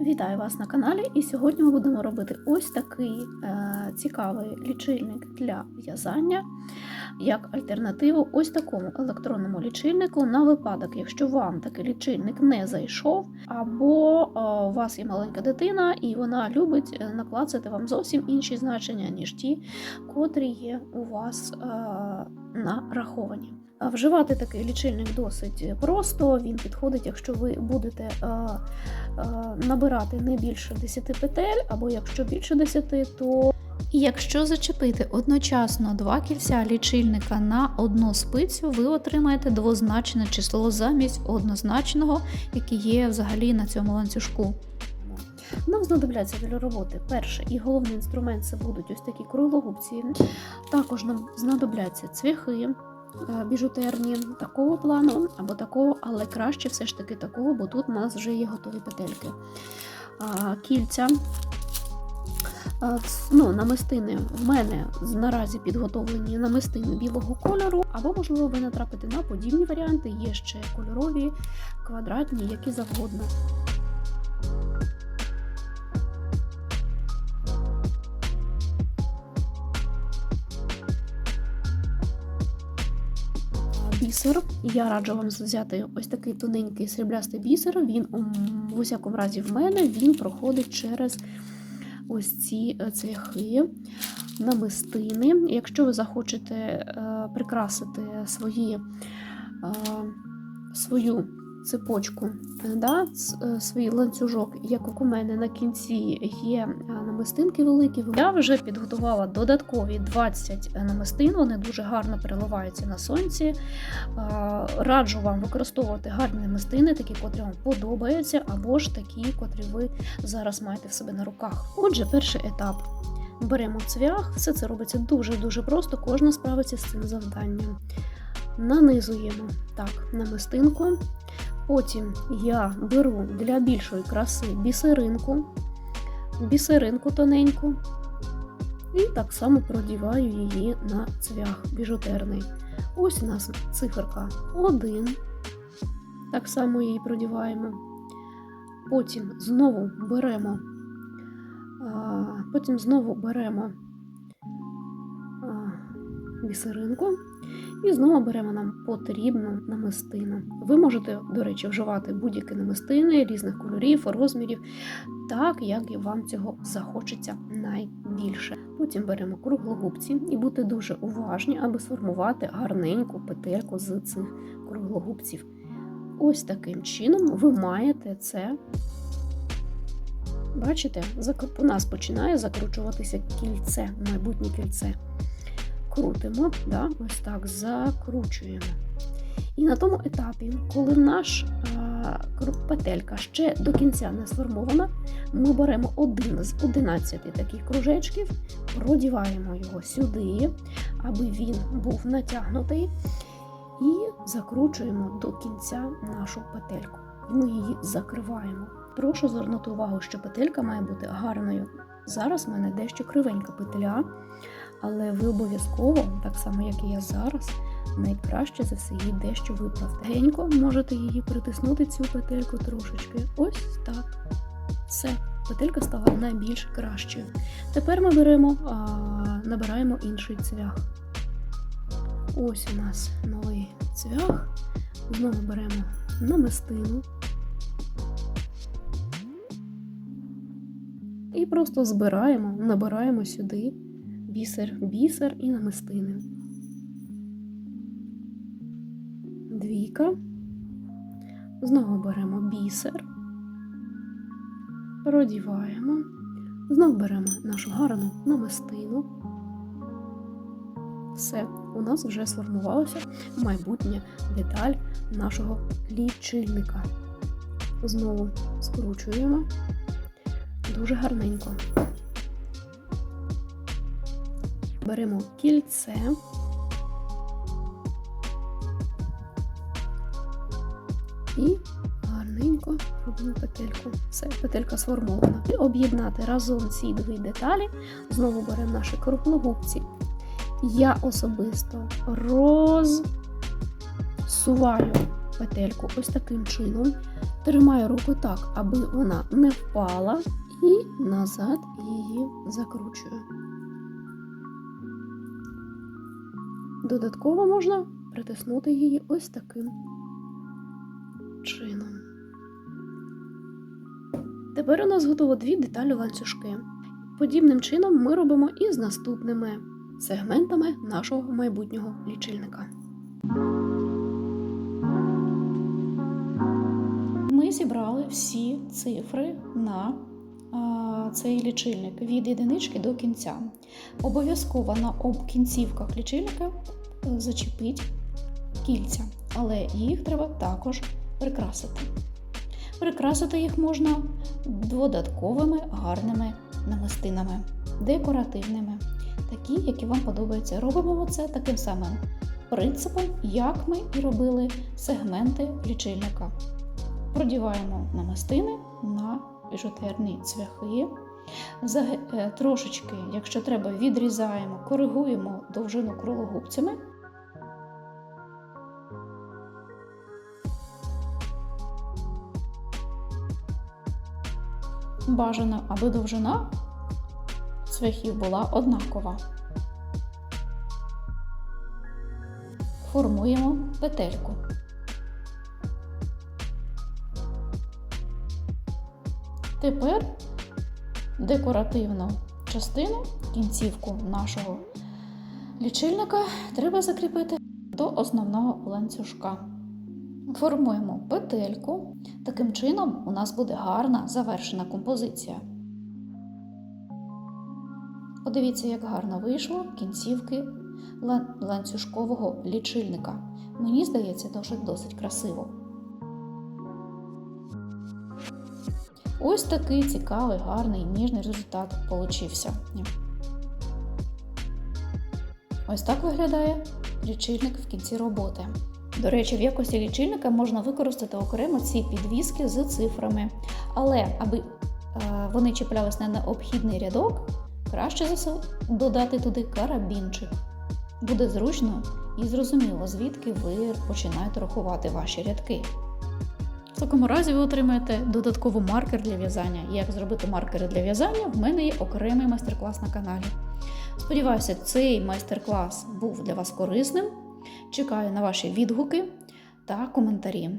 Вітаю вас на каналі, і сьогодні ми будемо робити ось такий е, цікавий лічильник для в'язання, як альтернативу ось такому електронному лічильнику на випадок, якщо вам такий лічильник не зайшов, або е, у вас є маленька дитина, і вона любить е, наклацати вам зовсім інші значення, ніж ті, котрі є у вас е, нараховані. Вживати такий лічильник досить просто. Він підходить, якщо ви будете е, набирати не більше 10 петель, або якщо більше 10, то І якщо зачепити одночасно два кільця лічильника на одну спицю, ви отримаєте двозначне число замість однозначного, яке є взагалі на цьому ланцюжку. нам знадобляться для роботи перший і головний інструмент це будуть ось такі круглогубці. Також нам знадобляться цвяхи. Е, Біжутерні такого плану або такого, але краще все ж таки такого, бо тут у нас вже є готові петельки. Кільця, ну, намистини в мене наразі підготовлені намистини білого кольору, або, можливо, ви натрапите на подібні варіанти. Є ще кольорові, квадратні, які завгодно. Бісер. Я раджу вам взяти ось такий тоненький сріблястий бісер. Він в усякому разі в мене він проходить через ось ці е, цвяхи, намистини. Якщо ви захочете е, прикрасити свої, е, свою цепочку, е, да, е, свій ланцюжок, як у мене на кінці є е, намистинки великі. Я вже підготувала додаткові 20 намистин, вони дуже гарно переливаються на сонці. Раджу вам використовувати гарні намистини, такі, котрі вам подобаються, або ж такі, котрі ви зараз маєте в себе на руках. Отже, перший етап. Беремо цвях, все це робиться дуже-дуже просто, кожна справиться з цим завданням. Нанизуємо так намистинку. Потім я беру для більшої краси бісеринку, бісеринку тоненьку, і так само продіваю її на цвях біжутерний. Ось у нас циферка 1. Так само її продіваємо. Потім знову беремо, потім знову беремо бісеринку і знову беремо нам потрібну намистину. Ви можете, до речі, вживати будь-які намистини різних кольорів, розмірів, так як вам цього захочеться найбільше. Потім беремо круглогубці і бути дуже уважні, аби сформувати гарненьку петельку з цих круглогубців. Ось таким чином ви маєте це. Бачите, у нас починає закручуватися кільце, майбутнє кільце. Крутимо, да, ось так, закручуємо. І на тому етапі, коли наш а, петелька ще до кінця не сформована, ми беремо один з 11 таких кружечків, продіваємо його сюди, аби він був натягнутий, і закручуємо до кінця нашу петельку. І ми її закриваємо. Прошу звернути увагу, що петелька має бути гарною. Зараз в мене дещо кривенька петля, але ви обов'язково, так само як і я зараз, найкраще за все її дещо виправте. Генько можете її притиснути цю петельку трошечки. Ось так. Все, петелька стала найбільш кращою. Тепер ми беремо, а, набираємо інший цвях. Ось у нас новий цвях. Знову беремо намистину. І просто збираємо, набираємо сюди бісер, бісер і намистини. Двійка. Знову беремо бісер, продіваємо. Знову беремо нашу гарну намистину. Все, у нас вже сформувалася майбутня деталь нашого лічильника. Знову скручуємо дуже гарненько. Беремо кільце. І гарненько робимо петельку. Все, петелька сформована. І об'єднати разом ці дві деталі. Знову беремо наші круглогубці. Я особисто розсуваю петельку ось таким чином, тримаю руку так, аби вона не впала, і назад її закручую. Додатково можна притиснути її ось таким чином. Тепер у нас готово дві деталі ланцюжки. Подібним чином ми робимо і з наступними сегментами нашого майбутнього лічильника. Ми зібрали всі цифри на цей лічильник від єдинички до кінця. Обов'язково на об кінцівках лічильника е, зачепіть кільця, але їх треба також прикрасити. Прикрасити їх можна додатковими гарними намистинами, декоративними, такі, які вам подобаються. Робимо це таким самим принципом, як ми і робили сегменти лічильника. Продіваємо намистини на біжутерні цвяхи. Е, Трошечки, якщо треба, відрізаємо, коригуємо довжину круглогубцями. Бажано, аби довжина цвяхів була однакова. Формуємо петельку. Тепер декоративну частину, кінцівку нашого лічильника треба закріпити до основного ланцюжка. Формуємо петельку. Таким чином у нас буде гарна завершена композиція. Подивіться, як гарно вийшло кінцівки ланцюжкового лічильника. Мені здається, дуже досить красиво. Ось такий цікавий, гарний, ніжний результат получився. Ось так виглядає лічильник в кінці роботи. До речі, в якості лічильника можна використати окремо ці підвіски з цифрами. Але аби е, вони чіплялись на необхідний рядок, краще за все додати туди карабінчик. Буде зручно і зрозуміло, звідки ви починаєте рахувати ваші рядки. В такому разі ви отримаєте додатковий маркер для в'язання. Як зробити маркери для в'язання, в мене є окремий майстер-клас на каналі. Сподіваюся, цей майстер-клас був для вас корисним. Чекаю на ваші відгуки та коментарі.